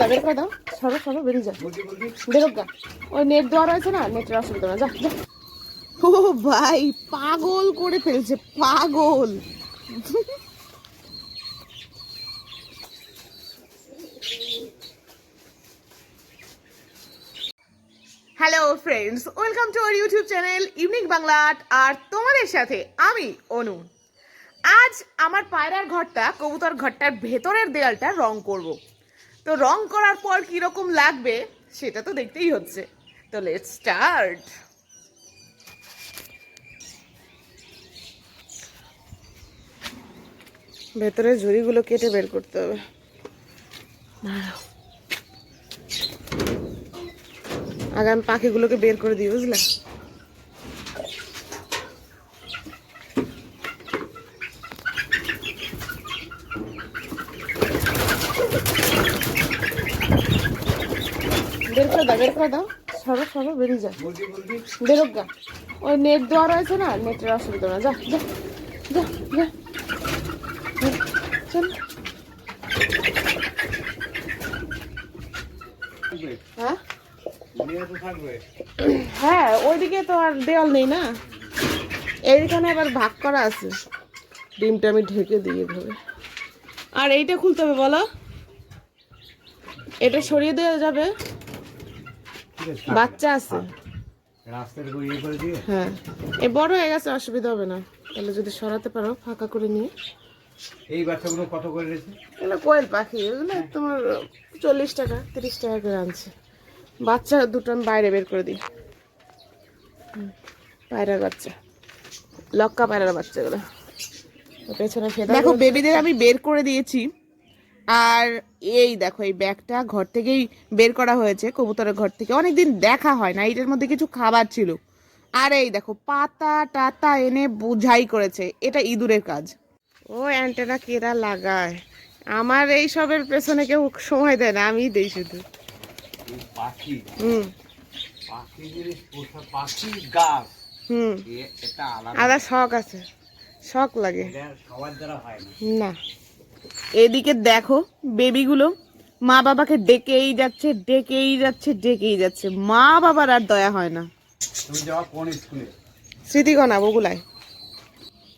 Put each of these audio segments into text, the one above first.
দাও, বের করে দাও। সরো সরো, বেরিয়ে যাও। বেরোক গা। ওই নেট দেওয়া রয়েছে না, নেটের অসুবিধা না যা যা। ও ভাই, পাগল করে ফেলছে, পাগল। Hello friends welcome to our YouTube channel unique Bangla art আর তোমাদের সাথে আমি, অনু। আজ আমার পায়রার ঘরটা, কবুতর ঘরটার ভেতরের দেয়ালটা রং করব। তো রং করার পর কীরকম লাগবে, সেটা তো দেখতেই হচ্ছে। তো লেটস স্টার্ট ভেতরের ঝুড়িগুলো কেটে বের করতে হবে। দাঁড়াও। আগে আমি পাখিগুলোকে বের করে দিই, বুঝলে? বের করে দাও। সরো সরো, বেরিয়ে যাও। বেরোক গা। ওই নেট দেওয়া রয়েছে না, নেটের অসুবিধা না। যা যা যা যা। চল। হ্যাঁ? হ্যাঁ ওইদিকে তো আর দেওয়াল নেই না। এইখানে আবার ভাগ করা আছে। ডিমটা আমি ঢেকে দিই এভাবে। আর এইটা খুলতে হবে, বলো। এটা সরিয়ে দেওয়া যাবে। বাচ্চা আছে। ইয়ে করে দিয়ে? হ্যাঁ। এ বড় হয়ে গেছে অসুবিধা হবে না। তাহলে যদি সরাতে পারো ফাঁকা করে নিয়ে। এই বাচ্চাগুলো কত করে রয়েছে এগুলো কোয়েল পাখি এগুলো তোমার চল্লিশ টাকা তিরিশ টাকা করে আনছে। বাচ্চা দুটো আমি বাইরে বের করে দিই। হুম, পায়রার বাচ্চা। লক্কা পায়রার বাচ্চাগুলো। পেছনে দেখো বেবিদের আমি বের করে দিয়েছি। আর এই দেখো এই ব্যাগটা ঘর থেকেই বের করা হয়েছে কবুতরের ঘর থেকে। অনেকদিন দেখা হয় না এইটার মধ্যে কিছু খাবার ছিল। আর এই দেখো পাতা টাতা এনে বুঝাই করেছে এটা ইঁদুরের কাজ। ও অ্যান্টেনা কেরা লাগায়? আমার এই সবের পেছনে কেউ সময় দেয় না আমিই দেই শুধু। পাখি হুম। পাখি পাখি গাছ। হুম। এটা আলাদা। আদা শখ আছে শখ লাগে। এটা সবার দ্বারা হয় না। না। এদিকে দেখো বেবিগুলো মা বাবাকে ডেকেই যাচ্ছে ডেকেই যাচ্ছে ডেকেই যাচ্ছে। মা বাবার আর দয়া হয় না। তুমি যাওয়া কোন স্কুলে? স্মৃতিগণা বগুলায়।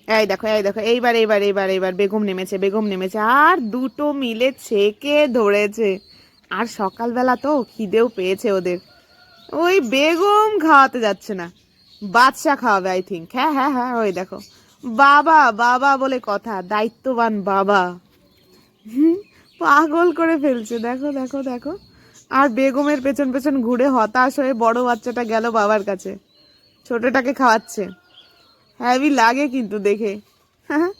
এই দেখো এই দেখো এইবার এইবার এইবার এইবার বেগম নেমেছে বেগম নেমেছে। আর দুটো মিলে ছেকে ধরেছে। আর সকালবেলা তো খিদেও পেয়েছে ওদের। ওই বেগম খাওয়াতে যাচ্ছে না। বাদশা খাওয়াবে আই থিঙ্ক হ্যাঁ হ্যাঁ হ্যাঁ ওই দেখো। বাবা বাবা বলে কথা দায়িত্ববান বাবা। পাগল করে ফেলছে। দেখো দেখো দেখো। আর বেগমের পেছন পেছন ঘুরে হতাশ হয়ে বড় বাচ্চাটা গেল বাবার কাছে। ছোটটাকে খাওয়াচ্ছে। হ্যাভি লাগে কিন্তু দেখে।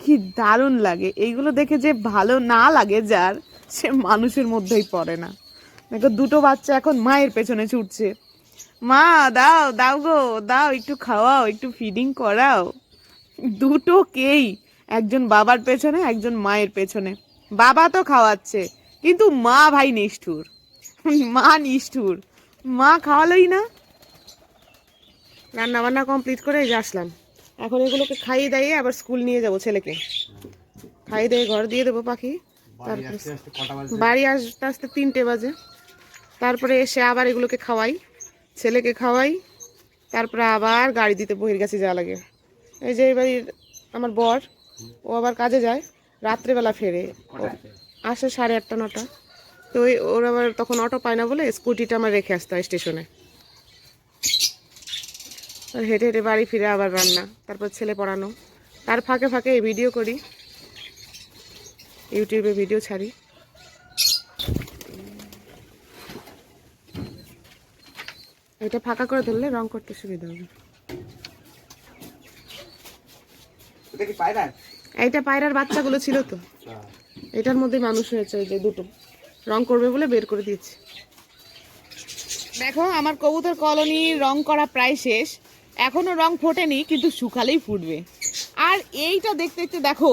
কি দারুণ লাগে। এইগুলো দেখে যে ভালো না লাগে যার, সে মানুষের মধ্যেই পড়ে না। দেখো, দুটো বাচ্চা এখন মায়ের পেছনে ছুটছে। মা, দাও দাও গো, দাও, একটু খাওয়াও, একটু ফিডিং করাও। দুটোকেই একজন বাবার পেছনে একজন মায়ের পেছনে। বাবা তো খাওয়াচ্ছে কিন্তু মা ভাই নিষ্ঠুর। মা নিষ্ঠুর। মা খাওয়ালোই না। রান্না বান্না কমপ্লিট করে এই যে আসলাম। এখন এগুলোকে খাইয়ে দাইয়ে আবার স্কুল নিয়ে যাব ছেলেকে। খাইয়ে দিয়ে ঘর দিয়ে দেবো পাখি। বাজে বাড়ি আসতে আসতে তিনটে বাজে। তারপরে এসে আবার এগুলোকে খাওয়াই। ছেলেকে খাওয়াই। তারপরে আবার গাড়ি দিতে বহির কাছে যাওয়া লাগে। এই যে বাড়ির আমার বর ও আবার কাজে যায়, রাত্রেবেলা ফেরে। আসে সাড়ে আটটা, নটা। তো ওই ওর আবার তখন অটো পায় না বলে স্কুটিটা আমার রেখে আসতে হয় স্টেশনে হেঁটে হেঁটে বাড়ি ফিরে আবার রান্না, তারপর ছেলে পড়ানো। তার ফাঁকে ফাঁকে এই ভিডিও করি। ইউটিউবে ভিডিও ছাড়ি। এটা ফাঁকা করে ধরলে রং করতে সুবিধা হবে। এইটা পায়রার বাচ্চাগুলো ছিল তো। এটার মধ্যে মানুষ হয়েছে ওই যে দুটো। রং করবে বলে বের করে দিয়েছি। দেখো, আমার কবুতর কলোনি রং করা প্রায় শেষ। এখনও রং ফোটেনি, কিন্তু শুকালেই ফুটবে। আর এইটা দেখতে দেখতে দেখো,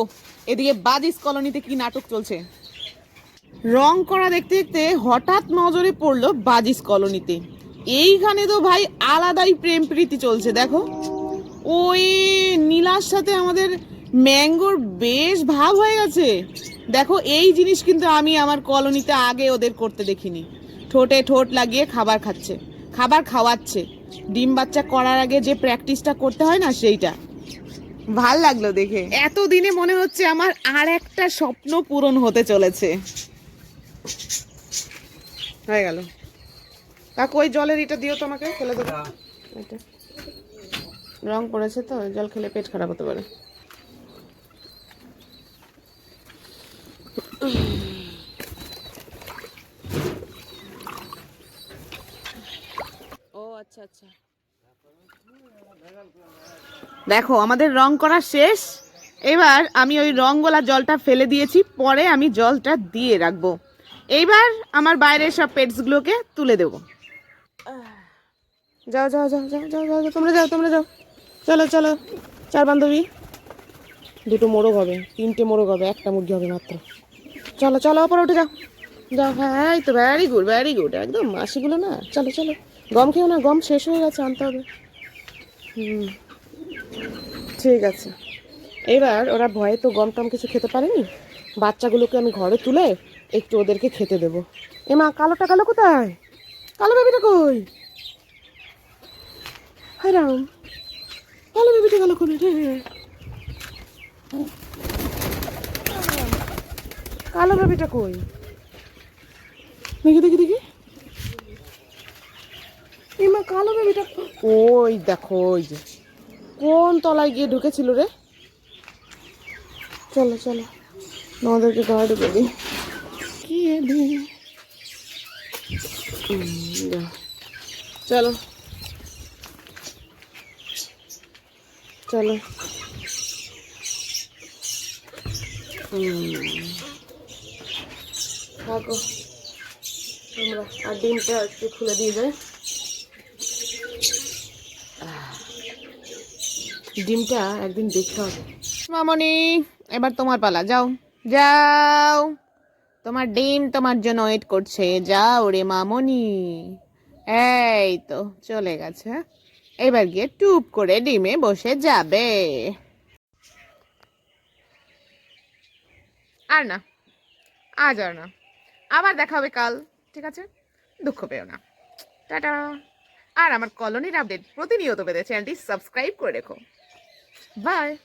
এদিকে বাদিস কলোনিতে কি নাটক চলছে। রং করা দেখতে দেখতে হঠাৎ নজরে পড়ল বাজিস কলোনিতে। এইখানে তো ভাই আলাদাই প্রেম প্রীতি চলছে, দেখো। ওই নীলার সাথে আমাদের ম্যাঙ্গোর বেশ ভাব হয়ে গেছে। দেখো এই জিনিস কিন্তু আমি আমার কলোনিতে আগে ওদের করতে দেখিনি। ঠোঁটে ঠোঁট লাগিয়ে খাবার খাচ্ছে খাবার খাওয়াচ্ছে। ডিম বাচ্চা করার আগে যে প্র্যাকটিসটা করতে হয় না সেইটা। ভালো লাগল দেখে। এতদিনে মনে হচ্ছে আমার আর একটা স্বপ্ন পূরণ হতে চলেছে। হয়ে গেল। কাকু ওই জলের এটা দিও তোমাকে ফেলে দেবো। এটা রং পড়েছে তো জল খেলে পেট খারাপ হতে পারে। আচ্ছা। দেখো আমাদের রং করা শেষ। এবার আমি ওই রংওয়ালা জলটা ফেলে দিয়েছি পরে আমি জলটা দিয়ে রাখব। এইবার আমার বাইরের সব পেটসগুলোকে তুলে দেবো। যাও যাও যাও যাও যাও যাও যাও, তোমরা যাও তোমরা যাও। চলো চলো চার বান্ধবী। দুটো মোরগ হবে তিনটে মোরগ হবে একটা মুরগি হবে মাত্র। চলো চলো ওপরে উঠে যাও। যাও হ্যাঁ এই তো ভ্যারি গুড ভ্যারি গুড একদম মাসিগুলো না। চলো চলো। গম খেও না, গম শেষ হয়ে গেছে, আনতে হবে। হুম। ঠিক আছে। এবার ওরা ভয়ে তো গম টম কিছু খেতে পারেনি? বাচ্চাগুলোকে আমি ঘরে তুলে একটু ওদেরকে খেতে দেবো। এ মা, কালোটা কালো কোথায়? কালো বেবিটা কই? হায় কালো বেবিটা কালো করে রে। কালো বেবিটা কই? দেখি দেখি দেখি। এই মা কালো বেবিটা ওই দেখো ওই যে। কোন তলায় গিয়ে ঢুকেছিল রে? চলো চলো। আমাদেরকে গায়ে ঢুকে দিই। কি। চলো। চলো। থাকো। তোমরা আর ডিমটা একটু খুলে দিয়ে যায় ডিমটা একদিন দেখতে হবে। মামনি, এবার তোমার পালা, যাও। যাও। তোমার ডিম তোমার জন্য ওয়েট করছে। যাও রে মামনি। এই তো, চলে গেছে হ্যাঁ? এবার গিয়ে টুপ করে ডিমে বসে যাবে। আর না, আজ আর না। আবার দেখা হবে কাল, ঠিক আছে? দুঃখ পেও না। টাটা। আর আমার কলোনির আপডেট প্রতিনিয়ত পেতে চ্যানেলটি সাবস্ক্রাইব করে রেখো। Bye.